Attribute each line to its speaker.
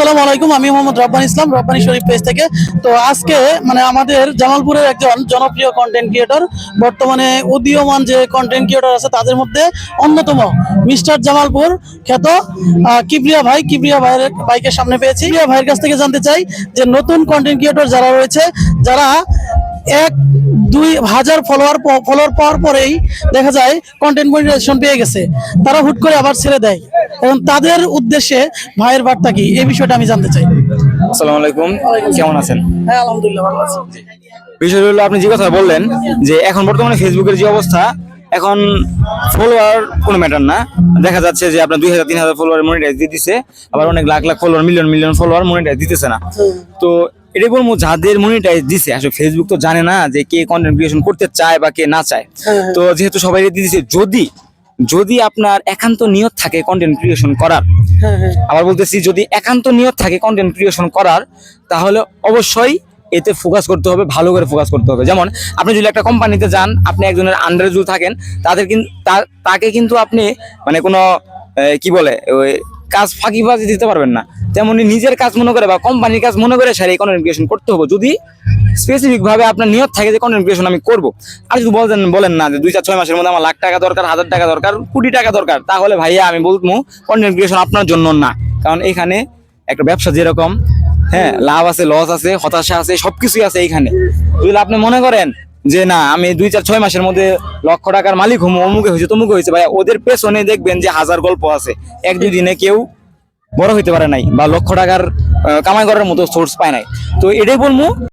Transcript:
Speaker 1: আসসালামু আলাইকুম, আমি মোহাম্মদ রব্বানি ইসলাম, রব্বানি শরীফ পেজ থেকে। তো আজকে মানে আমাদের জামালপুরের একজন জনপ্রিয় কন্টেন্ট ক্রিয়েটর বর্তমানে উদীয়মান যে কন্টেন্ট ক্রিয়েটর আছে, তাদের মধ্যে অন্যতম মিস্টার জামালপুর খ্যাত কিবরিয়া ভাই, কিবরিয়া ভাইয়ের বাইকের সামনে পেয়েছি। কিবরিয়া ভাইয়ের কাছ থেকে জানতে চাই যে নতুন কন্টেন্ট ক্রিয়েটর যারা রয়েছে, যারা এক, দুই হাজার ফলোয়ার ফলোয়ার পাওয়ার পরেই দেখা যায় কন্টেন্ট মনিটাইজেশন পেয়ে গেছে। তারা হুট করে আবার ছেড়ে দেয়। এবং তাদের উদ্দেশ্যে ভাইয়ের বার্তা কি? এই বিষয়টা আমি জানতে চাই।
Speaker 2: আসসালামু আলাইকুম। কেমন আছেন?
Speaker 1: হ্যাঁ আলহামদুলিল্লাহ ভালো আছি।
Speaker 2: বিষয় হলো আপনি যে কথা বললেন যে এখন বর্তমানে ফেসবুকের যে অবস্থা এখন ফলোয়ার কোনো ম্যাটার না। দেখা যাচ্ছে যে আপনার দুই হাজার তিন হাজার ফলোয়ার মনিটাইজ দিয়ে দিচ্ছে আবার অনেক lakh lakh follower million million follower monetise দিতেছে না। তো এটাই বলব যাদের মনিটাইজ দিছে আসলে ফেসবুক তো জানে না যে কে কন্টেন্ট ক্রিয়েশন করতে চায় বা কে না চায়। তো যেহেতু সবাই দিছে যদি যদি আপনার একান্ত নিয়ত থাকে কন্টেন্ট ক্রিয়েশন করার
Speaker 1: হ্যাঁ হ্যাঁ।
Speaker 2: আবার বলতেছি যদি একান্ত নিয়ত থাকে কন্টেন্ট ক্রিয়েশন করার তাহলে অবশ্যই এতে ফোকাস করতে হবে ভালো করে ফোকাস করতে হবে। যেমন আপনি যদি একটা কোম্পানিতে যান আপনি একজনের আন্ডারে যদি থাকেন তাদের কিন্তু তাকে কিন্তু আপনি মানে কোনো কি বলে ওই কাজ ফাঁকি ফাঁকি দিতে পারবেন না। তেমনি নিজের কাজ মনে করে বা কোম্পানির কাজ মনে করে সারি কন্টেন্ট ক্রিয়েশন করতে হবে। যদি স্পেসিফিক ভাবে আপনার নিয়ত থাকে যে কন্টেন্ট ক্রিয়েশন আমি করব। আর যদি বলেন বলেন না যে দুই চার ছয় মাসের মধ্যে আমার লাখ টাকা দরকার, হাজার টাকা দরকার, কোটি টাকা দরকার, তাহলে ভাইয়া আমি বলব কন্টেন্ট ক্রিয়েশন আপনার জন্য না। কারণ এখানে একটা ব্যবসা যেরকম হ্যাঁ লাভ আছে লস আছে, হতাশা আছে, সবকিছুই আছে এইখানে যদি আপনি মনে করেন যে না, আমি দুই চার ছয় মাসের মধ্যে লক্ষ টাকার মালিক হমু, অমুকে হয়েছে, তমুকে হয়েছে ভাই ওদের পেছনে দেখবেন যে হাজার গল্প আছে। এক দুই দিনে কেউ বড় হইতে পারে নাই বা লক্ষ টাকার কামাই করার মতো সোর্স পায় নাই। তো এটাই বলব